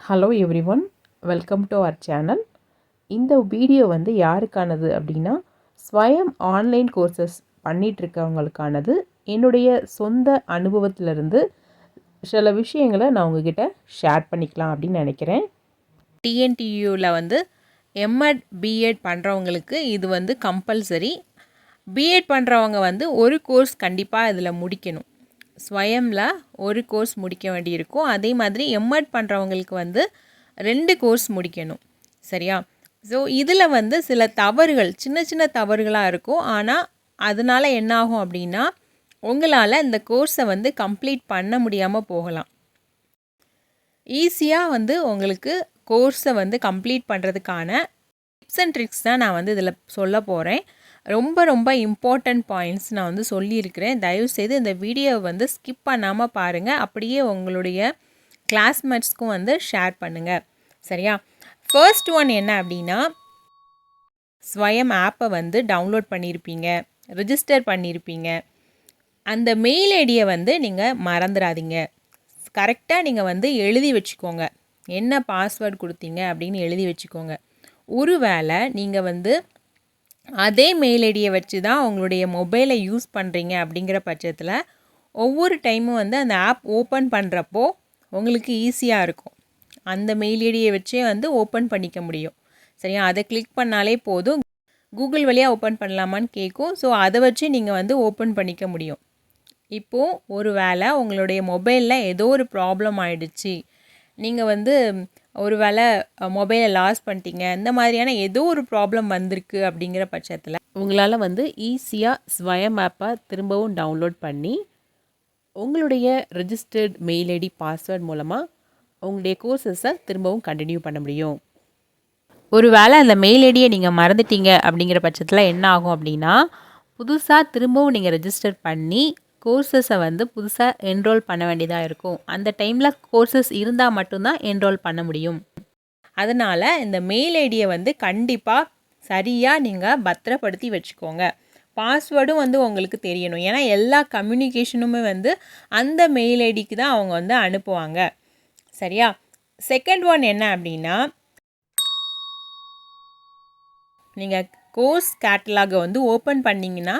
Hello everyone welcome to our channel இந்த video வந்து யாருக்கானது அப்படின்னா ஸ்வயம் ஆன்லைன் கோர்சஸ் பண்ணிகிட்ருக்கவங்களுக்கானது என்னுடைய சொந்த அனுபவத்திலிருந்து சில விஷயங்களை நான் உங்ககிட்ட ஷேர் பண்ணிக்கலாம் அப்படின்னு நினைக்கிறேன். டிஎன்டியூவில் வந்து எம்எட் பிஎட் பண்ணுறவங்களுக்கு இது வந்து கம்பல்சரி பிஎட் பண்ணுறவங்க வந்து ஒரு கோர்ஸ் கண்டிப்பாக இதில் முடிக்கணும். ஸ்வயமில் ஒரு கோர்ஸ் முடிக்க வேண்டியிருக்கும். அதே மாதிரி எம்எட் பண்ணுறவங்களுக்கு வந்து ரெண்டு கோர்ஸ் முடிக்கணும். சரியா? ஸோ இதில் வந்து சில தவறுகள் சின்ன சின்ன தவறுகளாக இருக்கும். ஆனால் அதனால் என்ன ஆகும் அப்படின்னா உங்களால் இந்த கோர்ஸை வந்து கம்ப்ளீட் பண்ண முடியாமல் போகலாம். ஈஸியாக வந்து உங்களுக்கு கோர்ஸை வந்து கம்ப்ளீட் பண்ணுறதுக்கான டிப்ஸ் அண்ட் ட்ரிக்ஸ் தான் நான் வந்து இதில் சொல்ல போகிறேன் ரொம்ப ரொம்ப இம்பார்ட்டண்ட் பாயிண்ட்ஸ் நான் வந்து சொல்லியிருக்கிறேன். தயவுசெய்து இந்த வீடியோவை வந்து ஸ்கிப் பண்ணாமல் பாருங்கள் அப்படியே உங்களுடைய கிளாஸ்மேட்ஸ்க்கும் வந்து ஷேர் பண்ணுங்கள் சரியா? ஃபர்ஸ்ட் ஒன் என்ன அப்படின்னா ஸ்வயம் ஆப்பை வந்து டவுன்லோட் பண்ணியிருப்பீங்க. ரிஜிஸ்டர் பண்ணியிருப்பீங்க. அந்த மெயில் ஐடியை வந்து நீங்கள் மறந்துடாதீங்க கரெக்டாக நீங்கள் வந்து எழுதி வச்சுக்கோங்க. என்ன பாஸ்வேர்டு கொடுத்தீங்க அப்படின்னு எழுதி வச்சுக்கோங்க. ஒருவேளை நீங்கள் வந்து அதே மெயில் ஐடியை வச்சு தான் உங்களுடைய மொபைலை யூஸ் பண்ணுறீங்க அப்படிங்கிற பட்சத்தில் ஒவ்வொரு டைமும் வந்து அந்த ஆப் ஓப்பன் பண்ணுறப்போ உங்களுக்கு ஈஸியாக இருக்கும். அந்த மெயில் ஐடியை வச்சே வந்து ஓப்பன் பண்ணிக்க முடியும். சரியா? அதை கிளிக் பண்ணாலே போதும். கூகுள் வழியாக ஓப்பன் பண்ணலாமான்னு கேட்கும் ஸோ அதை வச்சு நீங்கள் வந்து ஓப்பன் பண்ணிக்க முடியும். இப்போது ஒரு வேளை உங்களுடைய மொபைலில் ஏதோ ஒரு ப்ராப்ளம் ஆயிடுச்சு. நீங்கள் வந்து ஒரு வேளை மொபைலை லாஸ் பண்ணிட்டீங்க. இந்த மாதிரியான ஏதோ ஒரு ப்ராப்ளம் வந்திருக்கு அப்படிங்கிற பட்சத்தில் உங்களால் வந்து ஈஸியாக ஸ்வயம் ஆப்பை திரும்பவும் டவுன்லோட் பண்ணி உங்களுடைய ரெஜிஸ்டர்ட் மெயில் ஐடி பாஸ்வேர்ட் மூலமாக உங்களுடைய கோர்சஸை திரும்பவும் கண்டினியூ பண்ண முடியும். ஒரு வேளை அந்த மெயில் ஐடியை நீங்கள் மறந்துட்டீங்க அப்படிங்கிற பட்சத்தில் என்ன ஆகும் அப்படின்னா புதுசாக திரும்பவும் நீங்கள் ரெஜிஸ்டர் பண்ணி கோர்சஸை வந்து புதுசாக என்ரோல் பண்ண வேண்டியதாக இருக்கும். அந்த டைமில் கோர்சஸ் இருந்தால் மட்டும்தான் என்ரோல் பண்ண முடியும். அதனால் இந்த மெயில் ஐடியை வந்து கண்டிப்பாக சரியாக நீங்கள் பத்திரப்படுத்தி வச்சுக்கோங்க. பாஸ்வேர்டும் வந்து உங்களுக்கு தெரியணும். ஏன்னா எல்லா கம்யூனிகேஷனுமே வந்து அந்த மெயில் ஐடிக்கு தான் அவங்க வந்து அனுப்புவாங்க. சரியா? செகண்ட் ஒன் என்ன அப்படின்னா நீங்கள் கோர்ஸ் கேட்டலாகை வந்து ஓப்பன் பண்ணிங்கன்னா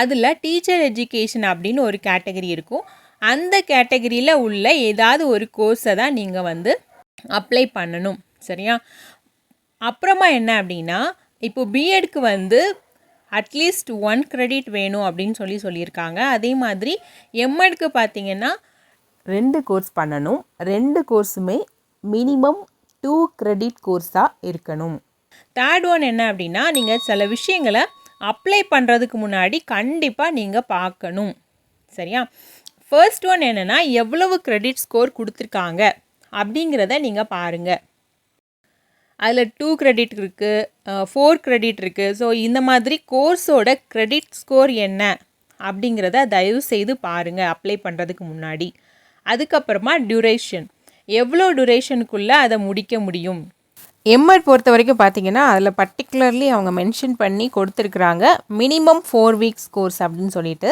அதில் டீச்சர் எஜுகேஷன் அப்படின்னு ஒரு கேட்டகரி இருக்கும். அந்த கேட்டகரியில் உள்ள ஏதாவது ஒரு கோர்ஸை தான் நீங்கள் வந்து அப்ளை பண்ணணும். சரியா? அப்புறமா என்ன அப்படின்னா இப்போ பிஎட்க்கு வந்து அட்லீஸ்ட் ஒன் க்ரெடிட் வேணும் அப்படின்னு சொல்லி சொல்லியிருக்காங்க. அதே மாதிரி எம்எட்க்கு பார்த்தீங்கன்னா ரெண்டு கோர்ஸ் பண்ணணும். ரெண்டு கோர்ஸுமே மினிமம் டூ க்ரெடிட் கோர்ஸாக இருக்கணும். தேர்ட் ஒன் என்ன அப்படின்னா நீங்கள் சில விஷயங்களை அப்ளை பண்ணுறதுக்கு முன்னாடி கண்டிப்பாக நீங்கள் பார்க்கணும். சரியா? ஃபர்ஸ்ட் ஒன் என்னென்னா எவ்வளவு க்ரெடிட் ஸ்கோர் கொடுத்துருக்காங்க அப்படிங்கிறத நீங்கள் பாருங்கள் அதில் டூ க்ரெடிட் இருக்குது ஃபோர் க்ரெடிட் இருக்குது ஸோ இந்த மாதிரி கோர்ஸோட க்ரெடிட் ஸ்கோர் என்ன அப்படிங்கிறத தயவு செய்து பாருங்கள் அப்ளை பண்ணுறதுக்கு முன்னாடி. அதுக்கப்புறமா டியூரேஷன் எவ்வளோ டியூரேஷனுக்குள்ளே அதை முடிக்க முடியும்? எம்எட் பொறுத்த வரைக்கும் பார்த்தீங்கன்னா அதில் பர்டிகுலர்லி அவங்க மென்ஷன் பண்ணி கொடுத்துருக்குறாங்க. மினிமம் ஃபோர் வீக்ஸ் கோர்ஸ் அப்படின்னு சொல்லிட்டு.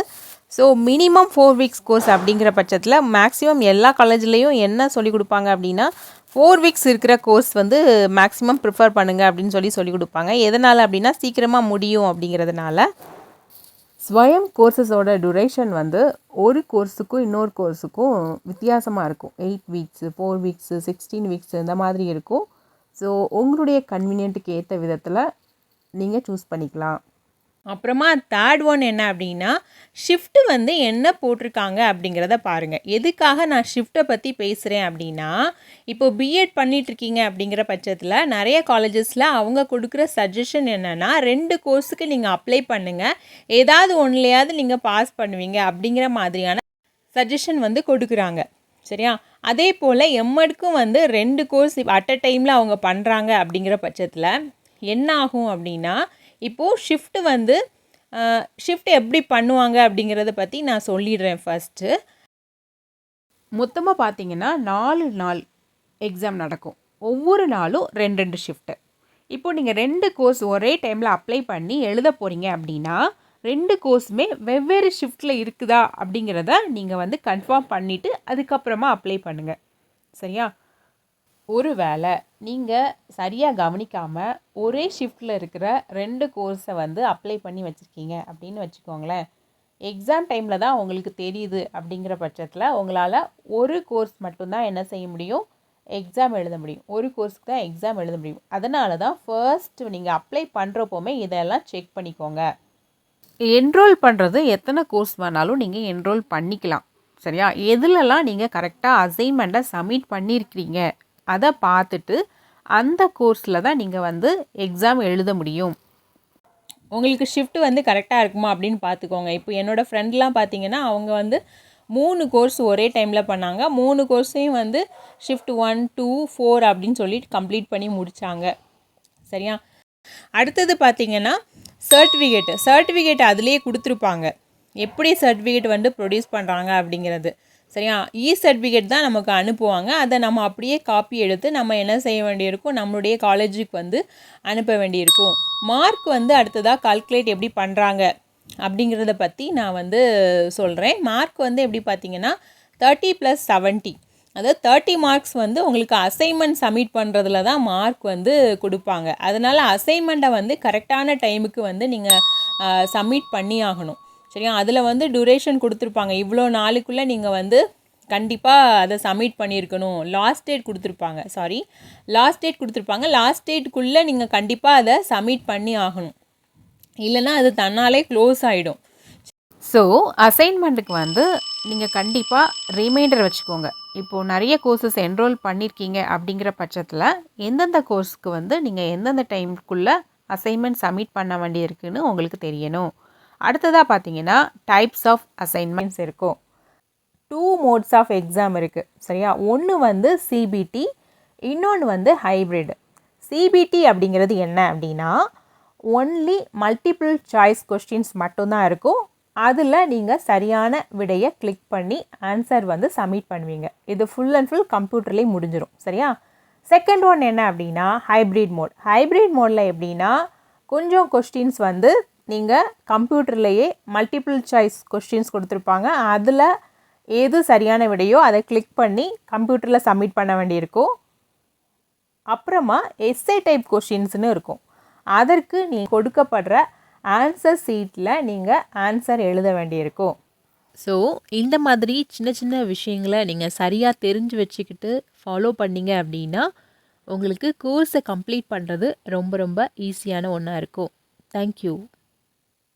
So minimum four weeks course அப்படிங்கிற பட்சத்தில் மேக்ஸிமம் எல்லா காலேஜ்லேயும் என்ன சொல்லிக் கொடுப்பாங்க அப்படின்னா ஃபோர் வீக்ஸ் இருக்கிற கோர்ஸ் வந்து மேக்ஸிமம் ப்ரிஃபர் பண்ணுங்கள் அப்படின்னு சொல்லி சொல்லிக் கொடுப்பாங்க. எதனால் அப்படின்னா சீக்கிரமாக முடியும் அப்படிங்கிறதுனால. ஸ்வயம் கோர்சஸோட டுரேஷன் வந்து ஒரு கோர்ஸுக்கும் இன்னொரு கோர்ஸுக்கும் வித்தியாசமாக இருக்கும். Eight weeks four weeks sixteen weeks இந்த மாதிரி இருக்கும். ஸோ உங்களுடைய கன்வீனியன்ட்டுக்கு ஏற்ற விதத்தில் நீங்கள் சூஸ் பண்ணிக்கலாம். அப்புறமா தேர்ட் ஒன் என்ன அப்படின்னா ஷிஃப்ட்டு வந்து என்ன போட்டிருக்காங்க அப்படிங்கிறத பாருங்கள் எதுக்காக நான் ஷிஃப்ட்டை பற்றி பேசுகிறேன் அப்படின்னா இப்போ பிஎட் பண்ணிகிட்ருக்கீங்க அப்படிங்கிற பட்சத்தில் நிறைய காலேஜஸில் அவங்க கொடுக்குற சஜஷன் என்னென்னா ரெண்டு கோர்ஸுக்கு நீங்கள் அப்ளை பண்ணுங்கள் ஏதாவது ஒன்றுலையாவது நீங்கள் பாஸ் பண்ணுவீங்க அப்படிங்கிற மாதிரியான சஜஷன் வந்து கொடுக்குறாங்க. சரியா? அதே போல் எம்எட்க்கும் வந்து ரெண்டு கோர்ஸ் அட் அ டைமில் அவங்க பண்ணுறாங்க அப்படிங்கிற பட்சத்தில் என்ன ஆகும் அப்படின்னா இப்போது ஷிஃப்ட்டு வந்து ஷிஃப்ட் எப்படி பண்ணுவாங்க அப்படிங்கிறத பற்றி நான் சொல்லிடுறேன் ஃபஸ்ட்டு மொத்தமாக பார்த்தீங்கன்னா நாலு நாள் எக்ஸாம் நடக்கும். ஒவ்வொரு நாளும் ரெண்டு ரெண்டு ஷிஃப்ட்டு இப்போது நீங்கள் ரெண்டு கோர்ஸ் ஒரே டைமில் அப்ளை பண்ணி எழுத போகிறீங்க அப்படின்னா ரெண்டு கோர்ஸுமே வெவ்வேறு ஷிஃப்ட்டில் இருக்குதா அப்படிங்கிறத நீங்கள் வந்து கன்ஃபார்ம் பண்ணிவிட்டு அதுக்கப்புறமா அப்ளை பண்ணுங்கள் சரியா? ஒரு வேளை நீங்கள் சரியாக கவனிக்காமல் ஒரே ஷிஃப்ட்டில் இருக்கிற ரெண்டு கோர்ஸை வந்து அப்ளை பண்ணி வச்சுருக்கீங்க அப்படின்னு வச்சுக்கோங்களேன். எக்ஸாம் டைமில் தான் உங்களுக்கு தெரியுது அப்படிங்கிற பட்சத்தில் உங்களால் ஒரு கோர்ஸ் மட்டும்தான் என்ன செய்ய முடியும்? எக்ஸாம் எழுத முடியும். ஒரு கோர்ஸ்க்கு தான் எக்ஸாம் எழுத முடியும். அதனால தான் ஃபர்ஸ்ட் நீங்கள் அப்ளை பண்ணுறப்போமே இதெல்லாம் செக் பண்ணிக்கோங்க. என்ரோல் பண்ணுறது எத்தனை கோர்ஸ் வேணாலும் நீங்கள் என்ரோல் பண்ணிக்கலாம். சரியா? எதுலலாம் நீங்கள் கரெக்டாக அசைன்மெண்ட்டை சப்மிட் பண்ணியிருக்கிறீங்க அதை பார்த்துட்டு அந்த கோர்ஸில் தான் நீங்கள் வந்து எக்ஸாம் எழுத முடியும். உங்களுக்கு ஷிஃப்ட் வந்து கரெக்டாக இருக்குமா அப்படின்னு பார்த்துக்கோங்க. இப்போ என்னோடய ஃப்ரெண்ட்லாம் பார்த்தீங்கன்னா அவங்க வந்து மூணு கோர்ஸ் ஒரே டைமில் பண்ணாங்க. மூணு கோர்ஸையும் வந்து ஷிஃப்ட் ஒன் டூ ஃபோர் அப்படின்னு சொல்லிட்டு கம்ப்ளீட் பண்ணி முடித்தாங்க சரியா? அடுத்தது பார்த்தீங்கன்னா சர்டிஃபிகேட்டு சர்டிஃபிகேட் அதுலேயே கொடுத்துருப்பாங்க. எப்படி சர்டிஃபிகேட் வந்து ப்ரொடியூஸ் பண்ணுறாங்க அப்படிங்கிறது. சரியா? இ சர்டிஃபிகேட் தான் நமக்கு அனுப்புவாங்க. அதை நம்ம அப்படியே காப்பி எடுத்து நம்ம என்ன செய்ய வேண்டியிருக்கும்? நம்மளுடைய காலேஜுக்கு வந்து அனுப்ப வேண்டியிருக்கும். மார்க் வந்து அடுத்ததாக கால்குலேட் எப்படி பண்ணுறாங்க அப்படிங்கிறத பற்றி நான் வந்து சொல்கிறேன் மார்க் வந்து எப்படி பார்த்தீங்கன்னா தேர்ட்டி ப்ளஸ் செவன்ட்டி அதாவது தேர்ட்டி மார்க்ஸ் வந்து உங்களுக்கு அசைன்மெண்ட் சப்மிட் பண்ணுறதுல தான் மார்க் வந்து கொடுப்பாங்க. அதனால் அசைன்மெண்ட்டை வந்து கரெக்டான டைமுக்கு வந்து நீங்கள் சப்மிட் பண்ணி ஆகணும். சரியா? அதில் வந்து டூரேஷன் கொடுத்துருப்பாங்க. இவ்வளோ நாளுக்குள்ளே நீங்கள் வந்து கண்டிப்பாக அதை சப்மிட் பண்ணியிருக்கணும். லாஸ்ட் டேட் கொடுத்துருப்பாங்க. சாரி லாஸ்ட் டேட் கொடுத்துருப்பாங்க. லாஸ்ட் டேட்டுக்குள்ளே நீங்கள் கண்டிப்பாக அதை சப்மிட் பண்ணி ஆகணும். இல்லைன்னா அது தன்னாலே க்ளோஸ் ஆகிடும் ஸோ அசைன்மெண்ட்டுக்கு வந்து நீங்கள் கண்டிப்பாக ரிமைண்டர் வச்சுக்கோங்க. இப்போது நிறைய கோர்சஸ் என்ரோல் பண்ணியிருக்கீங்க அப்படிங்கிற பட்சத்தில் எந்தெந்த கோர்ஸ்க்கு வந்து நீங்கள் எந்தெந்த டைமுக்குள்ளே அசைன்மெண்ட் சப்மிட் பண்ண வேண்டியிருக்குன்னு உங்களுக்கு தெரியணும். அடுத்ததாக பார்த்தீங்கன்னா டைப்ஸ் ஆஃப் அசைன்மெண்ட்ஸ் இருக்கும். டூ மோட்ஸ் ஆஃப் எக்ஸாம் இருக்குது சரியா? ஒன்று வந்து சிபிடி இன்னொன்று வந்து ஹைப்ரிட் சிபிடி அப்படிங்கிறது என்ன அப்படின்னா ஒன்லி மல்டிபிள் சாய்ஸ் கொஸ்டின்ஸ் மட்டும்தான் இருக்கும். அதில் நீங்கள் சரியான விடையை கிளிக் பண்ணி ஆன்சர் வந்து சப்மிட் பண்ணுவீங்க. இது ஃபுல் அண்ட் ஃபுல் கம்ப்யூட்டர்லேயே முடிஞ்சிடும் சரியா? செகண்ட் ஒன் என்ன அப்படின்னா ஹைப்ரிட் மோட் ஹைப்ரிட் மோடில் எப்படின்னா கொஞ்சம் கொஸ்டின்ஸ் வந்து நீங்கள் கம்ப்யூட்டர்லேயே மல்டிபிள் சாய்ஸ் கொஸ்டின்ஸ் கொடுத்துருப்பாங்க. அதில் எது சரியான விடையோ அதை கிளிக் பண்ணி கம்ப்யூட்டரில் சப்மிட் பண்ண வேண்டியிருக்கும். அப்புறமா எஸ்ஏ டைப் கொஷின்ஸ்னு இருக்கும். அதற்கு நீ கொடுக்கப்படுற ஆன்சர் சீட்டில் நீங்கள் ஆன்சர் எழுத வேண்டியிருக்கும். ஸோ இந்த மாதிரி சின்ன சின்ன விஷயங்களை நீங்கள் சரியாக தெரிஞ்சு வச்சுக்கிட்டு ஃபாலோ பண்ணிங்க அப்படின்னா உங்களுக்கு கோர்ஸை கம்ப்ளீட் பண்ணுறது ரொம்ப ரொம்ப ஈஸியான ஒன்றா இருக்கும். தேங்க்யூ